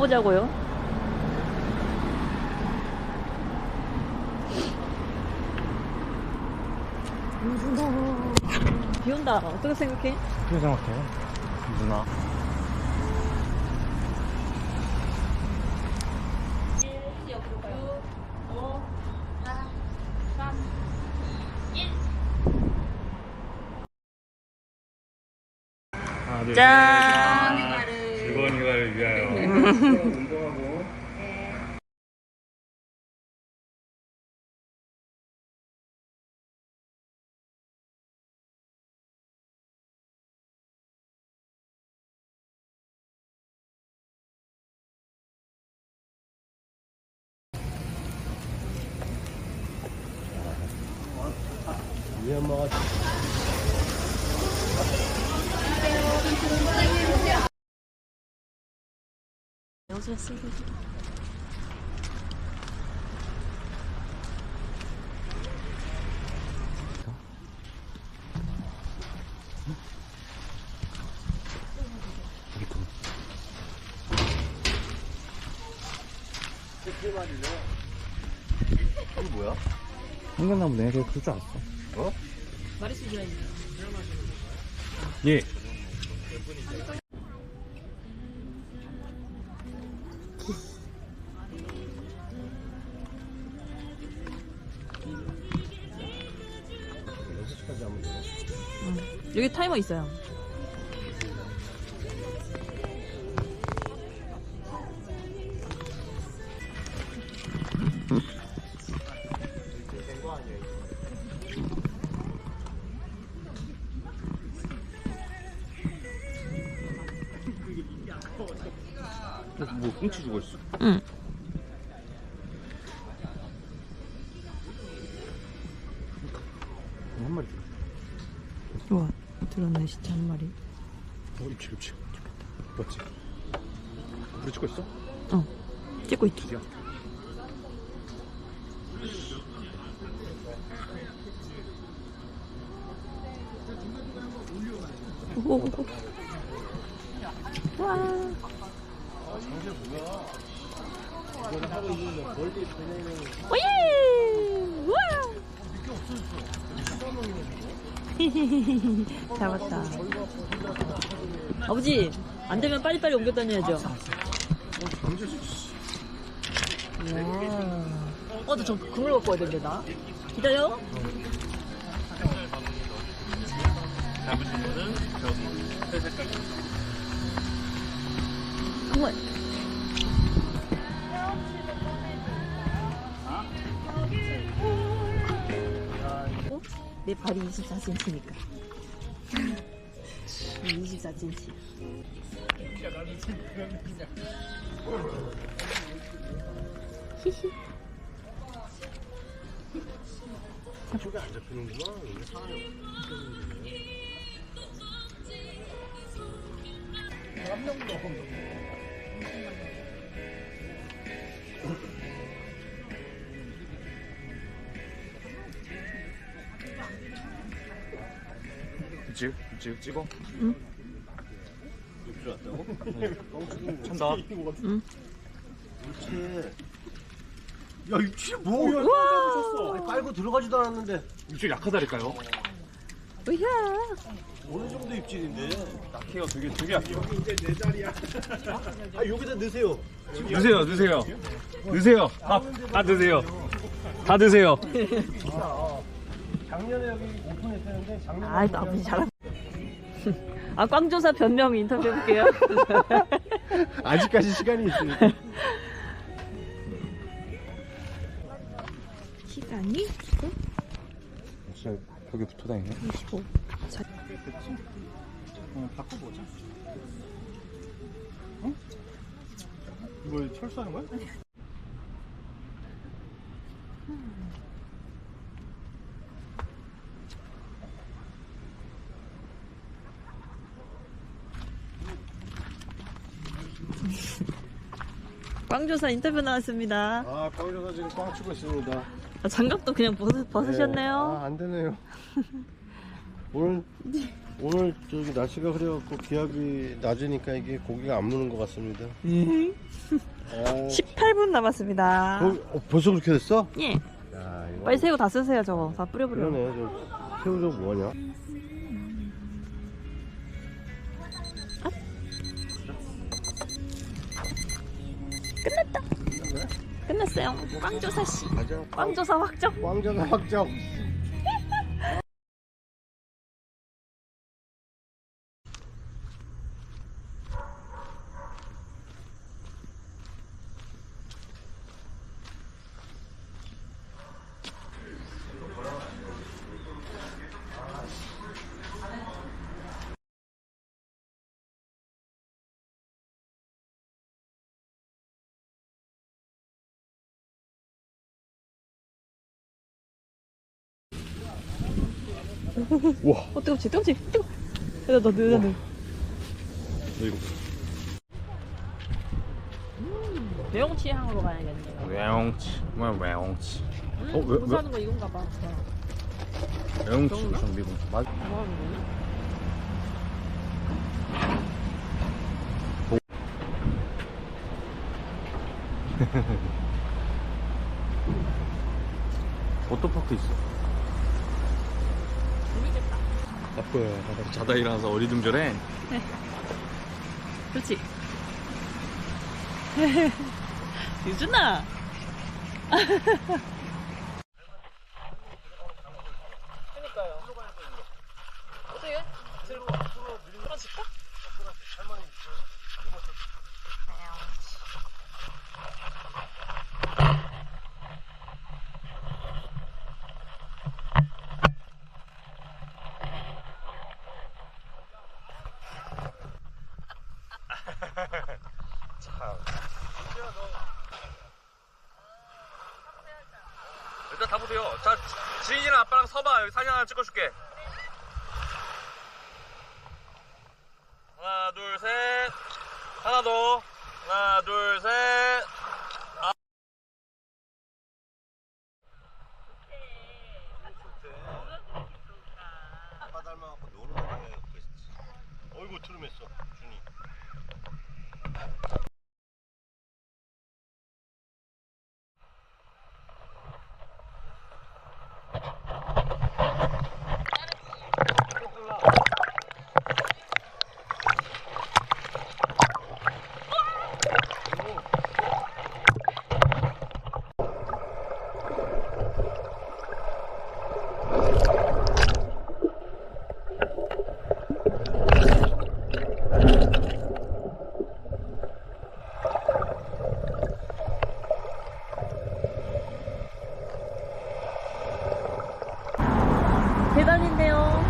가보자고요. 비 온다. 어떻게 생각해? 어떻게 생각해? 누나. 하나, 둘, 짠! 운동하고. 여 기서 쓰고. 이게 뭐야? 생각나면 내가 그럴 줄 알았어. 어? 마리수지라 있네. 예. 여기 타이머 있어요. 뭐 꽁치 있어? 응. 한 마리. 우와, 들었네, 진짜 한 마리. 어, 입치, 입치. 맞지? 우리 찍고 있어? 어, 찍고 있지. 드디어. 오, 오, 오. 와. 오예! 와! 잡았다. 아버지, 안 되면 빨리빨리 옮겨 다녀야죠. 와. 어, 나저 그걸 갖고 와야 되는데, 나. 기다려. 잡으신 분은 저기 회색 정말. 어? 내 발이 24cm니까. 24cm. 히히. 쪽에 안 잡히는구나. 사 찍, 찍, 찍어. 응. 입질 왔다고? 찬다. 응. 야 입질이 뭐야? 깔고 들어가지도 않았는데 입질 약하다니까요. 으야! 어느 정도 입질인데? 약해요, 되게, 되게 약해요. 아 여기다 넣으세요. 드세요, 드세요. 드세요. 다, 다 드세요. 다 드세요. 작년에 여기 오픈했었는데 작년에 아이, 또 아버지 잘한 아, 꽝조사 변명 인터뷰 해볼게요. 아직까지 시간이 있으니까. 벽에 붙어 다니네. 25. 자, 어, 바꿔보자. 어? 이거 철수하는 거야? 꽝조사 인터뷰 나왔습니다. 아 거기서 지금 꽝 치고 있습니다. 아, 장갑도 그냥 벗으, 벗으셨네요. 아, 안 되네요. 오늘 오늘 저기 날씨가 흐려갖고 기압이 낮으니까 이게 고기가 안 무는 것 같습니다. 아, 18분 남았습니다. 고기- 어, 벌써 그렇게 됐어? 예. 야, 이거 빨리 새우 다 쓰세요, 저거. 다 뿌려버려. 그러네. 저 새우 저 뭐냐? 끝났어요. 꽝조사씨. 가자. 꽝조사 확정. 왕자가 확정. 와. 어, 뜨겁지, 뜨겁지, 뜨거. 너, 너, 너, 너. 이거 매운치 향으로 가야겠네요. 외용치. 뭐야 외용치. 음, 어, 왜- 뭐 왜? 사는 거 이건가 봐. 외용치? 좀 미국. 맞. 뭐 하는 거냐? 워터파크 있어. 재밌겠다. 바빠요. 자다 일어나서 어리둥절해. 그렇지. 유준아. 그니까요. 어떻게? 들고 풀어줄까? 일단 타보세요. 자, 지인이랑 아빠랑 서봐. 여기 사진 하나 찍어줄게. 하나, 둘, 셋. 하나 더. 하나, 둘, 셋. 아빠 닮아갖고 노는 거 어이구 트름했어 준이. 계단인데요.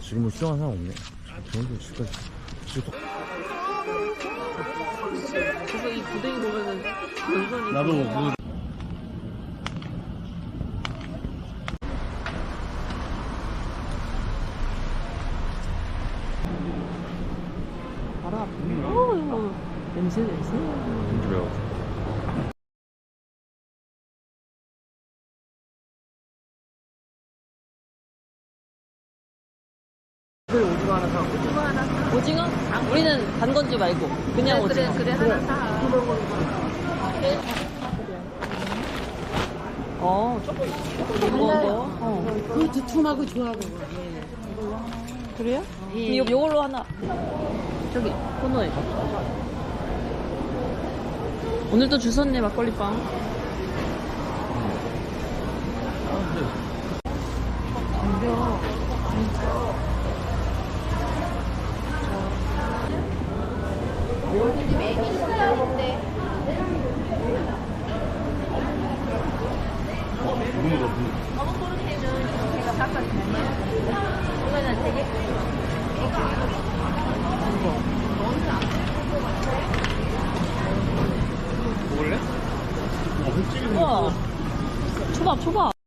지금은 수영한 사람 없네. 저런데 지금까지. 지금 그래서 이 부대기 보면은 물건이 나도 뭐 바로 앞에. 오, 냄새 냄새. 힘들어요. 오징어 하나 사. 오징어 하나 사. 오징어? 우리는 단건지 말고 그냥 오징어. 그래, 그래, 하나 사. 어, 조금 무거운 거. 어. 그 두툼하고 좋아 그거. 그래요? 예. 요, 요걸로 하나. 저기, 코너에. 오늘도 주웠네, 막걸리빵. 먹을래? 우와. 초밥, 초밥.